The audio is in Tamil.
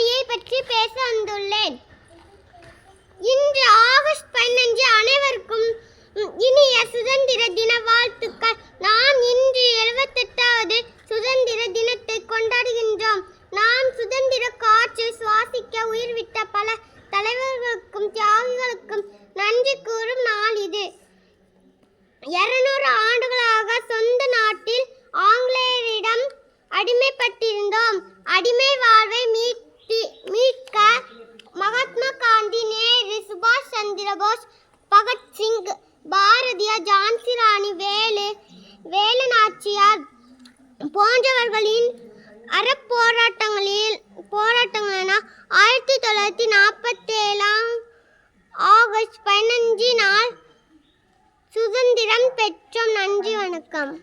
தேசிய கொடியை பற்றி பேச வந்துள்ளேன். இன்று ஆகஸ்ட் பதினஞ்சு அனைவருக்கும் இனிய சுதந்திர தின வாழ்த்துக்கள். நாம் இன்று எழுபத்தெட்டாவது சுதந்திர தினத்தை கொண்டாடுகின்றோம். நாம் சுதந்திர காற்று சுவாசிக்க உயிர்விட்ட பல தலைவர்களுக்கும் தியாகிகளுக்கும் நன்றி கூறும் நாள் இது. இருநூறு ஆண்டுகளாக சொந்த நாட்டில் ஆங்கிலேயரிடம் அடிமைப்பட்டிருந்தோம். அடிமை வாழ்வை சுபாஷ் போஸ் பகத்சிங் பாரதியார் ஜான்சி ராணி வேலு வேலு நாச்சியார் போன்றவர்களின் அறப்போராட்டங்களில் போராட்டங்கள்னா ஆயிரத்தி தொள்ளாயிரத்தி நாற்பத்தேழாம் ஆகஸ்ட் பதினஞ்சு நாள் சுதந்திரம் பெற்றோம். நன்றி வணக்கம்.